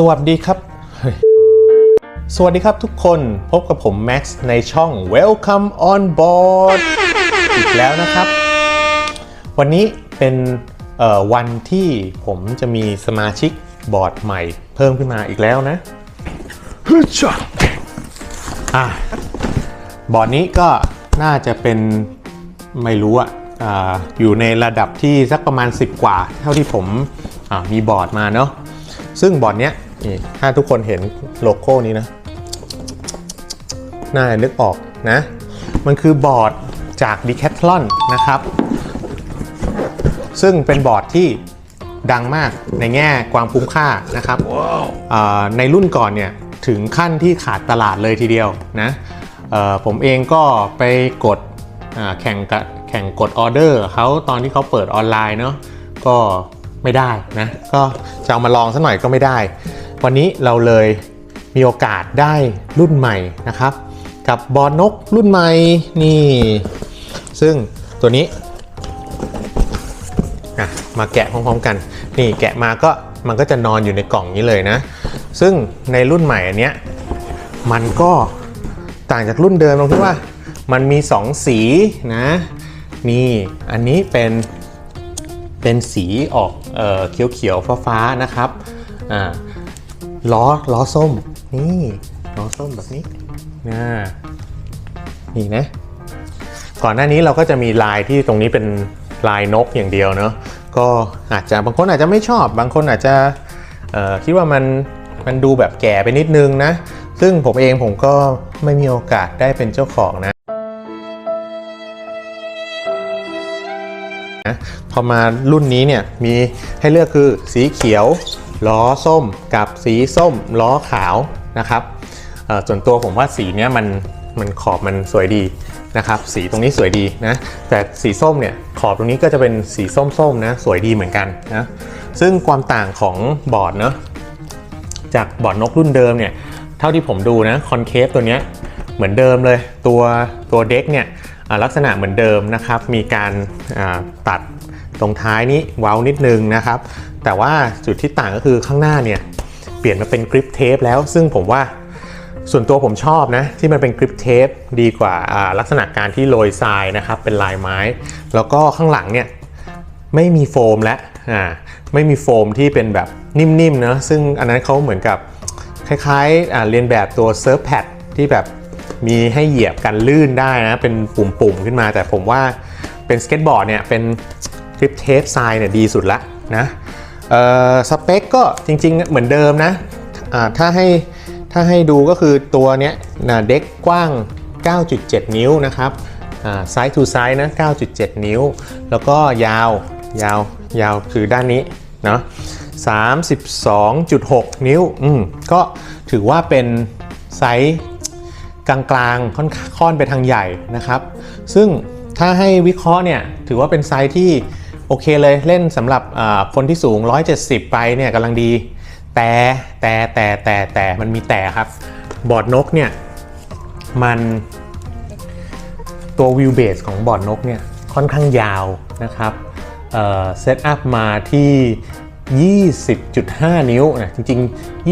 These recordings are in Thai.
สวัสดีครับ สวัสดีครับทุกคนพบกับผมแม็กซ์ในช่อง Welcome on board อีกแล้วนะครับ วันนี้เป็นวันที่ผมจะมีสมาชิกบอร์ดใหม่เพิ่มขึ้นมาอีกแล้วนะฮึช่ะอะบอร์ดนี้ก็น่าจะเป็นไม่รู้อะอะอยู่ในระดับที่สักประมาณ 10 กว่า เท่าที่ผมมีบอร์ดมาเนาะซึ่งบอร์ดเนี้ย นี่ถ้าทุกคนเห็นโลโก้นี้นะ น่าจะนึกออกนะ มันคือบอร์ดจาก Decathlon นะครับ ซึ่งเป็นบอร์ดที่ดังมากในแง่ความคุ้มค่านะครับอ่าในรุ่นก่อนเนี่ยถึงขั้นที่ขาดตลาดเลยทีเดียวนะเอ่อผมเองก็ไปกดอ่าแข่งกับแข่งกดออเดอร์เขาตอนที่เขาเปิดออนไลน์เนาะก็ไม่ได้นะ ก็จะเอามาลองสักหน่อยก็ไม่ได้ วันนี้เราเลยมีโอกาสได้รุ่นใหม่นะครับ กับบอลนกรุ่นใหม่นี่ ซึ่งตัวนี้มาแกะพร้อมๆกัน นี่แกะมาก็มันก็จะนอนอยู่ในกล่องนี้เลยนะ ซึ่งในรุ่นใหม่อันเนี้ยมันก็ต่างจากรุ่นเดิมตรงที่ว่ามันมี 2 สีนะ นี่อันนี้เป็นเป็นสีออกเออเขียวๆฟ้าๆนะครับอ่า ล้อล้อส้ม นี่ล้อส้มแบบนี้นะนี่นะ ก่อนหน้านี้เราก็จะมีลายที่ตรงนี้เป็นลายนกอย่างเดียวเนาะก็อาจจะบางคนอาจจะไม่ชอบ บางคนอาจจะคิดว่ามันมันดูแบบแก่ไปนิดนึงนะ ซึ่งผมเองผมก็ไม่มีโอกาสได้เป็นเจ้าของนะนะพอมารุ่นนี้เนี่ยมีให้เลือกคือสีเขียว ล้อส้มกับสีส้มล้อขาวนะครับส่วนตัวผมว่าสีเนี้ยมันมันขอบมันสวยดีนะครับ สีตรงนี้สวยดีนะ แต่สีส้มเนี่ยขอบตรงนี้ก็จะเป็นสีส้มๆนะสวยดีเหมือนกันนะซึ่งความต่างของบอร์ดเนาะจากบอร์ดนกรุ่นเดิมเนี่ยเท่าที่ผมดูนะคอนเคฟตัวเนี้ยเหมือนเดิมเลยตัวตัวเด็กเนี่ยลักษณะเหมือนเดิมนะครับ มีการาตัดตรงท้ายนี้เว้านิดนึงนะครับ แต่ว่าจุดที่ต่างก็คือข้างหน้าเนี่ยเปลี่ยนมาเป็นกริปเทปแล้ว ซึ่งผมว่าส่วนตัวผมชอบนะ ที่มันเป็นกริปเทปดีกว่าลักษณะการที่โรยทรายนะครับเป็นลายไม้ แล้วก็ข้างหลังเนี่ยไม่มีโฟมและอ่าไม่มีโฟมที่เป็นแบบนิ่มๆเนะซึ่งอันนั้นเขาเหมือนกับคล้ายๆเรียนแบบตัวเซิร์ฟแพดที่แบบมีให้เหยียบกันลื่นได้นะ เป็นปุ่มๆขึ้นมา แต่ผมว่าเป็นสเก็ตบอร์ดเนี่ยเป็นกริปเทปทรายเนี่ยดีสุดละนะ สเปคก็จริงๆ เหมือนเดิมนะถ้าให้ถ้าให้ดูก็คือตัวเนี้ยเด็กกว้าง 9.7 นิ้วนะครับไซส์ to ไซส์นะ 9.7 นิ้ว แล้วก็ยาวยาวยาวคือด้านนี้เนาะ32.6 นิ้วอืมก็ถือว่าเป็นไซส์กลางๆ ค่อนค่อนไปทางใหญ่นะครับ ซึ่งถ้าให้วิเคราะห์เนี่ยถือว่าเป็นไซส์ที่ โอเคเลยเล่นสำหรับคนที่สูง 170 ไปเนี่ยกำลังดี แต่แต่แต่แต่แต่มันมีแต่ครับ บอร์ดนกเนี่ยมันตัววิวเบสของบอร์ดนกเนี่ยค่อนข้างยาวนะครับเซตอัพมาที่ 20.5 นิ้วนะจริง ๆ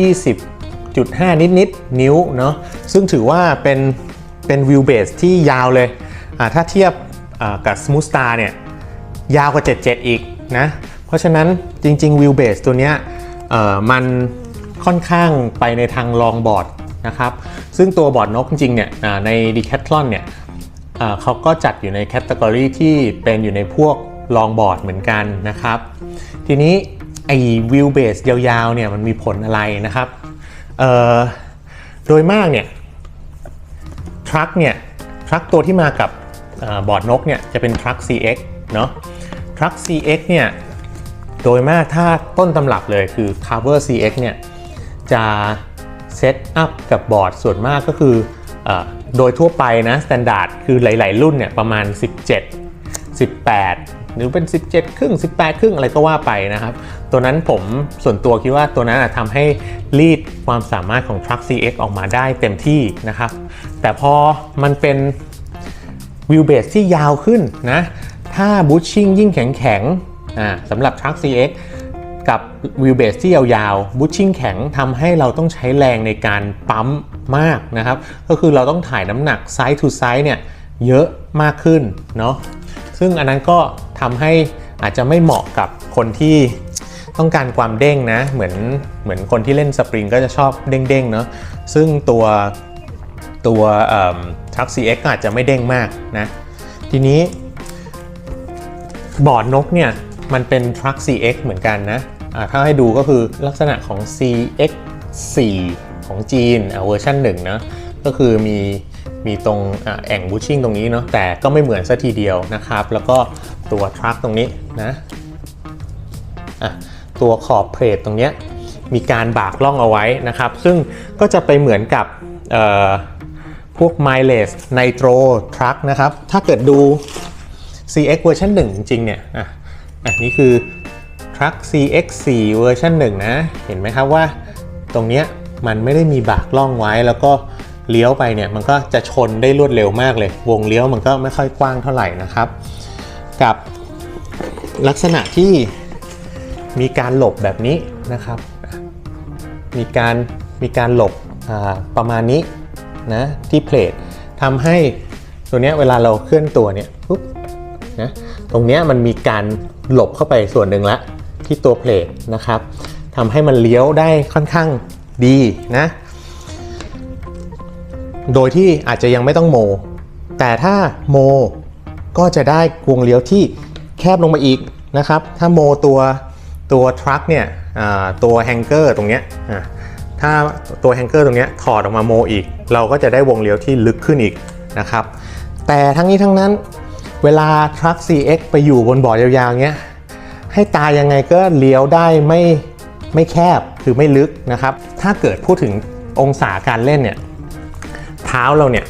20.5 นิดๆนิ้วเนาะซึ่งถือว่าเป็นเป็นวิวเบสที่ยาวเลย ถ้าเทียบกับ Smooth Star เนี่ย ยาวกว่า 77 อีกนะ เพราะฉะนั้นจริงๆวิวเบสตัวเนี้ยมันค่อนข้างไปในทางลองบอร์ดนะครับ ซึ่งตัวบอร์ดนกจริงๆเนี่ยใน Decathlon เนี่ยเขาก็จัดอยู่ในแคตตากรีที่เป็นอยู่ในพวกลองบอร์ดเหมือนกันนะครับ ทีนี้ไอ้วิวเบสยาวๆเนี่ยมันมีผลอะไรนะครับ โดยมากเนี่ยทรัคเนี่ยทรัคตัวที่มากับอบอร์ดนกเนี่ยจะเป็นทรัค CX เนาะ ทรัค CX เนี่ยโดยมากถ้าต้นตำรับเลยคือ cover CX เนี่ยจะเซตอัพกับบอร์ดส่วนมากก็คืออโดยทั่วไปนะสแตนดาร์ดคือหลาย ๆ รุ่นเนี่ยประมาณ 17 18 หรือเป็น 17 ครึ่ง 18 ครึ่งอะไรก็ว่าไปนะครับ ตัวนั้นผมส่วนตัวคิดว่าตัวนั้นทำให้รีดความสามารถของ Truck CX ออกมาได้เต็มที่นะครับ แต่พอมันเป็นวิวเบสที่ยาวขึ้นนะ ถ้าบูชชิ่งยิ่งแข็งๆอ่าสำหรับ Truck CX กับวิวเบสที่ยาวๆบูชชิ่งแข็งทำให้เราต้องใช้แรงในการปั๊มมากนะครับ ก็คือเราต้องถ่ายน้ำหนักไซส์ to ไซส์เนี่ยเยอะมากขึ้นเนาะซึ่งอันนั้นก็ทำให้อาจจะไม่เหมาะกับคนที่ต้องการความเด้งนะ เหมือนเหมือนคนที่เล่นสปริงก็จะชอบเด้งๆเนาะซึ่งตัวตัวทรัค CX ก็อาจจะไม่เด้งมากนะ ทีนี้ บอร์ดนกเนี่ยมันเป็น Truck CX เหมือนกันนะอ่าถ้าให้ดูก็คือลักษณะของ CX 4ของจีนเวอร์ชัน1นะก็คือมีมีตรงอแอ่งบูชชิ่งตรงนี้เนาะแต่ก็ไม่เหมือนซะทีเดียวนะครับ แล้วก็ตัวทรัคตรงนี้นะอะตัวขอบเพลทตรงเนี้ยมีการบากล่องเอาไว้นะครับ ซึ่งก็จะไปเหมือนกับเอ่อพวก mileage nitro truck นะครับ ถ้าเกิดดู CX เวอร์ชัน1จริงๆเนี่ยอะอันนี้คือ Truck CX4 เวอร์ชัน1นะ เห็นไหมครับว่าตรงเนี้ยมันไม่ได้มีบากล่องไว้แล้วก็เลี้ยวไปเนี่ยมันก็จะชนได้รวดเร็วมากเลย วงเลี้ยวมันก็ไม่ค่อยกว้างเท่าไหร่นะครับ กับลักษณะที่มีการหลบแบบนี้นะครับ มีการมีการหลบประมาณนี้นะที่เพลททำให้ตัวเนี้ยเวลาเราเคลื่อนตัวเนี่ยปุ๊บ นะตรงนี้มันมีการหลบเข้าไปส่วนหนึ่งละที่ตัวเพลทนะครับทำให้มันเลี้ยวได้ค่อนข้างดีนะโดยที่อาจจะยังไม่ต้องโม แต่ถ้าโมก็จะได้วงเลี้ยวที่แคบลงมาอีกนะครับ ถ้าโมตัวตัวทรัคเนี่ยตัวแฮงเกอร์ตรงเนี้ยถ้าตัวแฮงเกอร์ตรงเนี้ยถอดออกมาโมอีก เราก็จะได้วงเลี้ยวที่ลึกขึ้นอีกนะครับ แต่ทั้งนี้ทั้งนั้น เวลาทรัค CX ไปอยู่บนบ่อยาวๆเงี้ยให้ตายังไงก็เลี้ยวได้ไม่ไม่แคบคือไม่ลึกนะครับ ถ้าเกิดพูดถึงองศาการเล่นเนี่ยเท้าเราเนี่ย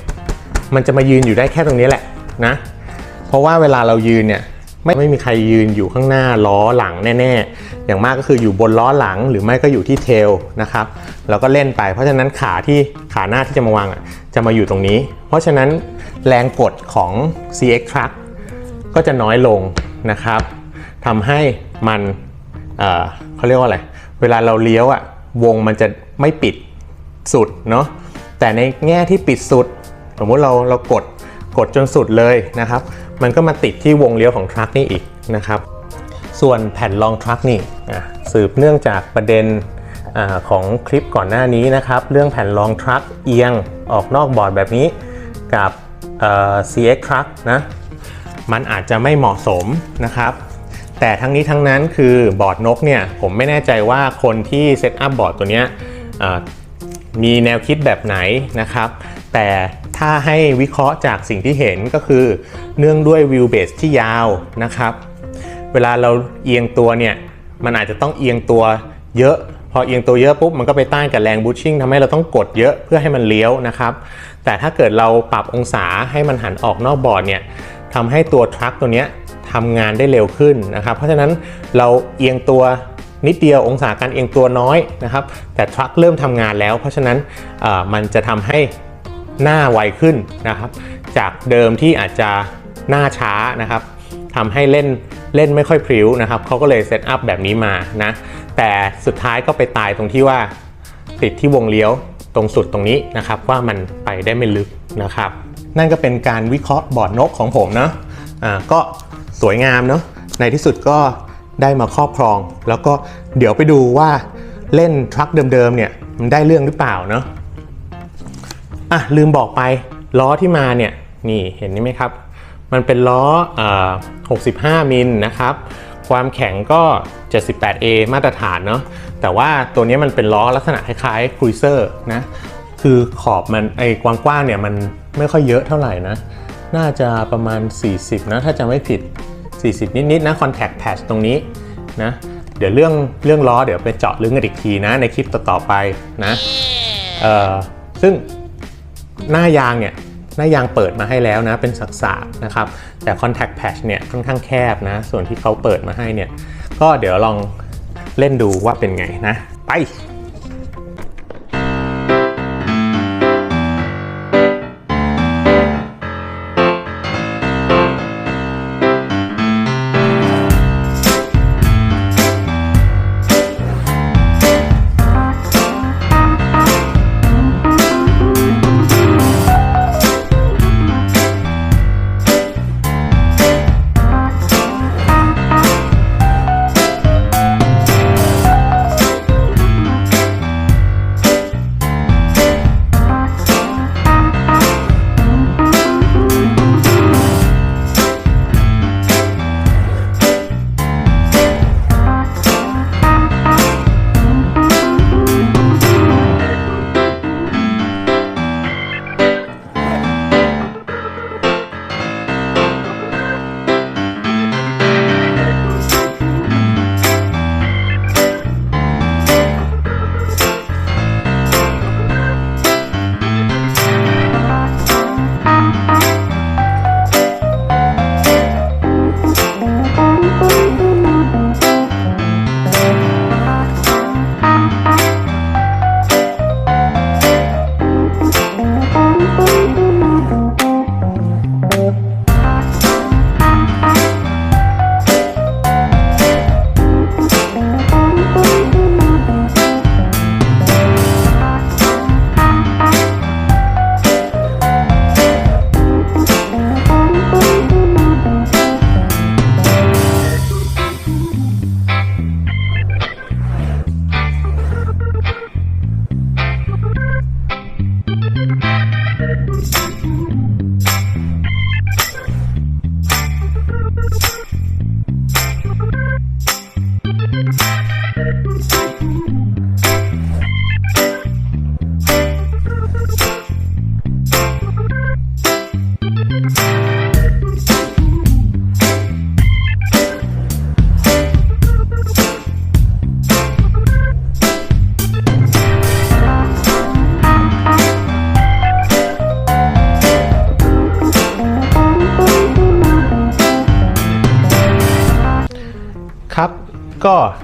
มันจะมายืนอยู่ได้แค่ตรงนี้แหละนะ เพราะว่าเวลาเรายืนเนี่ยไม่ไม่มีใครยืนอยู่ข้างหน้าล้อหลังแน่ ๆ อย่างมากก็คืออยู่บนล้อหลังหรือไม่ก็อยู่ที่เทลนะครับเราก็เล่นไป เพราะฉะนั้นขาที่ขาหน้าที่จะมาวางอะจะมาอยู่ตรงนี้ เพราะฉะนั้นแรงกดของ CX Truck ก็จะน้อยลงนะครับทำให้มันเเขาเรียกว่าอะไร เวลาเราเลี้ยวอะวงมันจะไม่ปิดสุดเนาะแต่ในแง่ที่ปิดสุด สมมติเราเรากดกดจนสุดเลยนะครับ มันก็มาติดที่วงเลี้ยวของทรัคนี่อีกนะครับ ส่วนแผ่นรองทรัคนี่สืบเนื่องจากประเด็นอของคลิปก่อนหน้านี้นะครับ เรื่องแผ่นรองทรัคเอียงออกนอกบอร์ดแบบนี้กับเอ่อ CX Truck นะ มันอาจจะไม่เหมาะสมนะครับ แต่ทั้งนี้ทั้งนั้นคือบอร์ดนกเนี่ยผมไม่แน่ใจว่าคนที่เซตอัพบอร์ดตัวเนี้ยมีแนวคิดแบบไหนนะครับ แต่ถ้าให้วิเคราะห์จากสิ่งที่เห็นก็คือ เนื่องด้วยวิวเบสที่ยาวนะครับ เวลาเราเอียงตัวเนี่ยมันอาจจะต้องเอียงตัวเยอะ พอเอียงตัวเยอะปุ๊บมันก็ไปต้านกับแรงบูชชิ่งทำให้เราต้องกดเยอะเพื่อให้มันเลี้ยวนะครับ แต่ถ้าเกิดเราปรับองศาให้มันหันออกนอกบอร์ดเนี่ย ทำให้ตัวทรัคตัวนี้ทำงานได้เร็วขึ้นนะครับ เพราะฉะนั้นเราเอียงตัวนิดเดียวองศาการเอียงตัวน้อยนะครับ แต่ทรัคเริ่มทำงานแล้ว เพราะฉะนั้นเอ่อมันจะทำให้หน้าไวขึ้นนะครับ จากเดิมที่อาจจะหน้าช้านะครับทำให้เล่นเล่นไม่ค่อยพริ้วนะครับเขาก็เลยเซตอัพแบบนี้มานะแต่สุดท้ายก็ไปตายตรงที่ว่าติดที่วงเลี้ยวตรงสุดตรงนี้นะครับว่ามันไปได้ไม่ลึกนะครับ นั่นก็เป็นการวิเคราะห์บอร์ดนกของผมเนาะอ่าก็สวยงามเนาะในที่สุดก็ได้มาครอบครอง แล้วก็เดี๋ยวไปดูว่าเล่นทรัคเดิมๆเนี่ยมันได้เรื่องหรือเปล่าเนาะอะลืมบอกไปล้อที่มาเนี่ยนี่เห็นไหมครับ มันเป็นล้ออ65 มิลนะครับ ความแข็งก็ 78A มาตรฐานเนาะแต่ว่าตัวนี้มันเป็นล้อลักษณะคล้ายๆครูเซอร์นะคือขอบมันไอ้กว้างๆเนี่ยมัน ไม่ค่อยเยอะเท่าไหร่นะ น่าจะประมาณ 40 นะ ถ้าจะไม่ผิด 40 นิดๆนะ contact patch ตรงนี้นะ เดี๋ยวเรื่องเรื่องล้อเดี๋ยวไปเจาะลึกกันอีกทีนะในคลิปต่อๆไปนะเอ่อซึ่งหน้ายางเนี่ยหน้ายางเปิดมาให้แล้วนะ เป็นสักสานะครับ แต่ contact patch เนี่ยค่อนข้างแคบนะ ส่วนที่เขาเปิดมาให้เนี่ย ก็เดี๋ยวลองเล่นดูว่าเป็นไงนะ ไป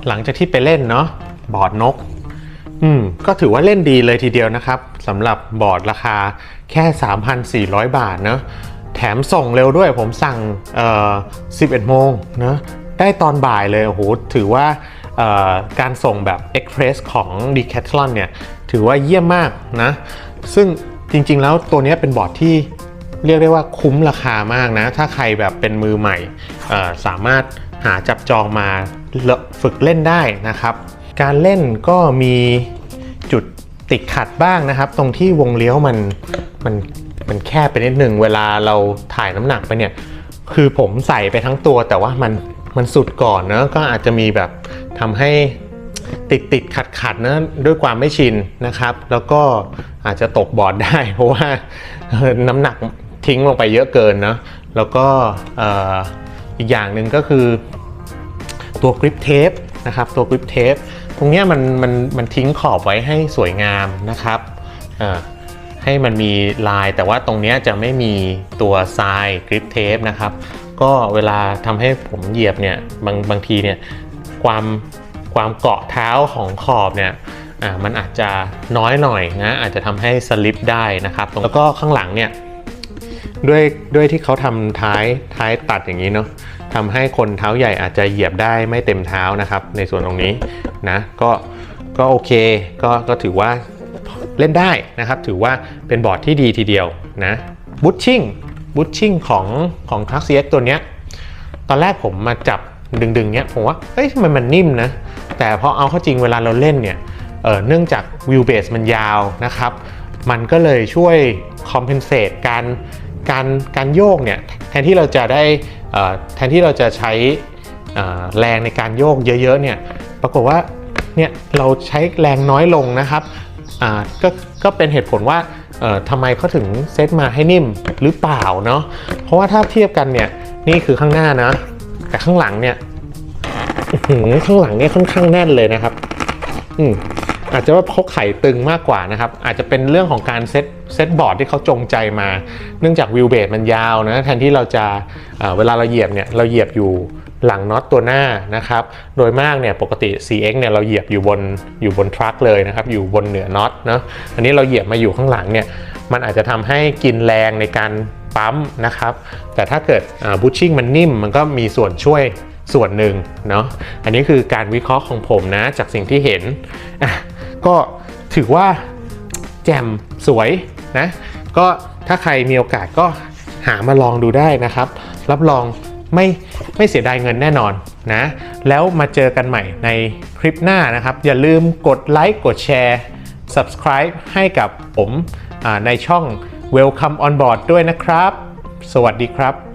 หลังจากที่ไปเล่นเนาะบอร์ดนก อืมก็ถือว่าเล่นดีเลยทีเดียวนะครับสำหรับบอร์ดราคาแค่ 3,400 บาทเนาะแถมส่งเร็วด้วยผมสั่งเอ่อ11 โมงเนาะได้ตอนบ่ายเลยโอ้โหถือว่าเอ่อการส่งแบบ Express ของ Decathlon เนี่ย ถือว่าเยี่ยมมากนะ ซึ่งจริงๆแล้วตัวนี้เป็นบอร์ดที่เรียกได้ว่าคุ้มราคามากนะ ถ้าใครแบบเป็นมือใหม่สามารถหาจับจองมา ฝึกเล่นได้นะครับ การเล่นก็มีจุดติดขัดบ้างนะครับ ตรงที่วงเลี้ยวมันมันมันแคบไปนิดหนึ่งเวลาเราถ่ายน้ำหนักไปเนี่ยคือผมใส่ไปทั้งตัวแต่ว่ามันมันสุดก่อนเนอะก็อาจจะมีแบบทำให้ติดติดขัดขัดนะด้วยความไม่ชินนะครับ แล้วก็อาจจะตกบอร์ดได้ เพราะว่าน้ำหนักทิ้งลงไปเยอะเกินนะแล้วก็อีกอย่างหนึ่งก็คือ ตัวกริปเทปนะครับตัวกริปเทปตรงนี้มันมันมันทิ้งขอบไว้ให้สวยงามนะครับให้มันมีลายแต่ว่าตรงนี้จะไม่มีตัวทรายกริปเทปนะครับก็เวลาทำให้ผมเหยียบเนี่ยบางบางทีเนี่ยความความเกาะเท้าของขอบเนี่ยมันอาจจะน้อยหน่อยนะอาจจะทำให้สลิปได้นะครับแล้วก็ข้างหลังเนี่ยด้วยด้วยที่เขาทำท้ายท้ายตัดอย่างนี้เนาะ ทำให้คนเท้าใหญ่อาจจะเหยียบได้ไม่เต็มเท้านะครับ ในส่วนตรงนี้นะก็ก็โอเคก็ก็ถือว่าเล่นได้นะครับ ถือว่าเป็นบอร์ดที่ดีทีเดียวนะบูชชิ่งบูชชิ่งของของ Trax CX ตัวเนี้ยตอนแรกผมมาจับดึงๆเนี้ยผมว่าเอ้ยทำไมมันนิ่มนะ แต่พอเอาเข้าจริงเวลาเราเล่นเนี่ยเออเนื่องจากวิวเบสมันยาวนะครับ มันก็เลยช่วยคอมเพนเซตการการการโยกเนี่ยแทนที่เราจะได้ แทนที่เราจะใช้แรงในการโยกเยอะๆเนี่ยปรากฏว่าเนี่ยเราใช้แรงน้อยลงนะครับก็ก็เป็นเหตุผลว่าทำไมเขาถึงเซตมาให้นิ่มหรือเปล่าเนาะเพราะว่าถ้าเทียบกันเนี่ยนี่คือข้างหน้านะ แต่ข้างหลังเนี่ยข้างหลังเนี่ยค่อนข้างแน่นเลยนะครับ อืม อาจจะว่าเขาไข่ตึงมากกว่านะครับ อาจจะเป็นเรื่องของการเซตเซตบอร์ดที่เขาจงใจมา เนื่องจากวิวเบสมันยาวนะแทนที่เราจะเเวลาเราเหยียบเนี่ยเราเหยียบอยู่หลังน็อตตัวหน้านะครับ โดยมากเนี่ยปกติ CX เนี่ยเราเหยียบอยู่บนอยู่บนทรัคเลยนะครับ อยู่บนเหนือน็อตเนาะ อันนี้เราเหยียบมาอยู่ข้างหลังเนี่ย มันอาจจะทำให้กินแรงในการปั๊มนะครับ แต่ถ้าเกิดบูชชิ่งมันนิ่มมันก็มีส่วนช่วยส่วนหนึ่งเนาะ อันนี้คือการวิเคราะห์ของผมนะจากสิ่งที่เห็นอะ ก็ถือว่าแจ่มสวยนะ ก็ถ้าใครมีโอกาสก็หามาลองดูได้นะครับ รับรองไม่ไม่เสียดายเงินแน่นอนนะ แล้วมาเจอกันใหม่ในคลิปหน้านะครับ อย่าลืมกดไลค์กดแชร์ subscribe ให้กับผมในช่อง Welcome on board ด้วยนะครับ สวัสดีครับ